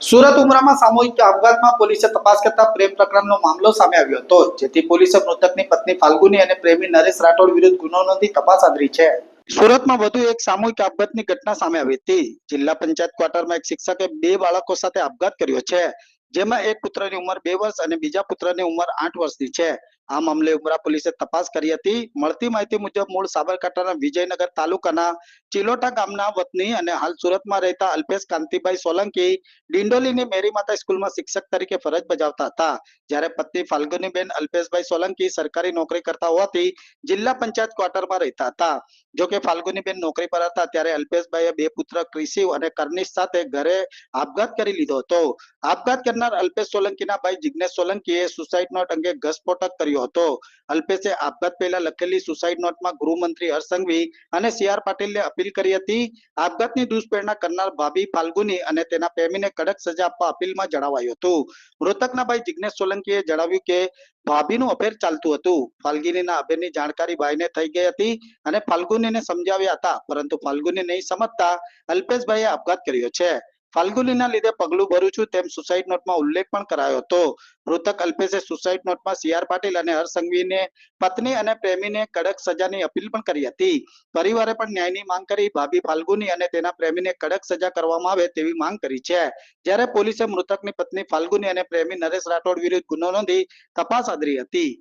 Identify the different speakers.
Speaker 1: સુરત ઉમરામાં સામૂહિક આપઘાતમાં પોલીસે તપાસ કરતા પ્રેમ પ્રકરણનો મામલો સામે આવ્યો હતો, જેથી પોલીસે મૃતકની પત્ની ફાલ્ગુની અને પ્રેમી નરેશ રાઠોડ વિરુદ્ધ ગુનો નોંધી તપાસ આદરી છે. સુરતમાં વધુ એક સામૂહિક આપઘાતની ઘટના સામે આવી હતી. જિલ્લા પંચાયત ક્વાર્ટરમાં એક શિક્ષકે બે બાળકો સાથે આપઘાત કર્યો છે, જેમાં એક પુત્રની ઉંમર બે વર્ષ અને બીજા પુત્રની ઉંમર આઠ વર્ષની છે. આ મામલે ઉમરા પોલીસે તપાસ કરી હતી. મળતી માહિતી મુજબ મૂળ સાબરકાંઠાના વિજયનગર તાલુકાના ચિલોટા ગામના વતની અને હાલ સુરતમાં રહેતા અલ્પેશ કાંતિભાઈ સોલંકી ડિંડોલીની મેરી માતા સ્કૂલમાં શિક્ષક તરીકે ફરજ બજાવતા હતા. જ્યારે પત્ની ફાલ્ગુનીબેન અલ્પેશભાઈ સોલંકી સરકારી નોકરી કરતા હોવાથી જિલ્લા પંચાયત ક્વાર્ટરમાં રહેતા હતા. જોકે ફાલ્ગુનીબેન નોકરી પર હતા ત્યારે અલ્પેશભાઈએ બે પુત્ર ક્રિશિવ અને કર્નિશ સાથે ઘરે આપઘાત કરી લીધો હતો. આપઘાત કરનાર અલ્પેશ સોલંકીના ભાઈ જિગ્નેશ સોલંકીએ સુસાઇડ નોટ અંગે ઘસફોટક કર્યો હતો. અલ્પેશે આપઘાત પહેલા લખેલી સુસાઇડ નોટમાં ગૃહમંત્રી હર્ષ અને સી આર પાટીલને અપીલ કરી હતી. આપઘાતની દુષ્પ્રેરણા કરનાર ભાભી ફાલ્ગુની અને તેના પ્રેમીને કડક સજા આપવા અપીલમાં જણાવાયું હતું. મૃતકના ભાઈ જિગ્નેશ સોલંકીએ જણાવ્યું કે, ભાભીનું અફેર ચાલતું હતું. ફાલ્ગુનીના અફેરની જાણકારી ભાઈને થઈ ગઈ હતી અને ફાલ્ગુનીને સમજાવ્યા હતા, પરંતુ ફાલ્ગુની નહીં સમજતા અલ્પેશભાઈએ આપઘાત કર્યો છે. ફાલ્ગુનીના લીધે પગલું ભરું છું તેમ સુસાઇડ નોટમાં ઉલ્લેખ પણ કરાયો હતો. મૃતક અલ્પેશે સુસાઇડ નોટમાં સી આર પાટીલ અને હરસંઘવીને પત્ની અને પ્રેમીને કડક સજાની અપીલ પણ કરી હતી. પરિવારે પણ ન્યાયની માંગ કરી ભાભી ફાલ્ગુની અને તેના પ્રેમીને કડક સજા કરવામાં આવે તેવી માંગ કરી છે. જ્યારે પોલીસે મૃતકની પત્ની ફાલ્ગુની અને પ્રેમી નરેશ રાઠોડ વિરુદ્ધ ગુનો નોંધી તપાસ આદરી હતી.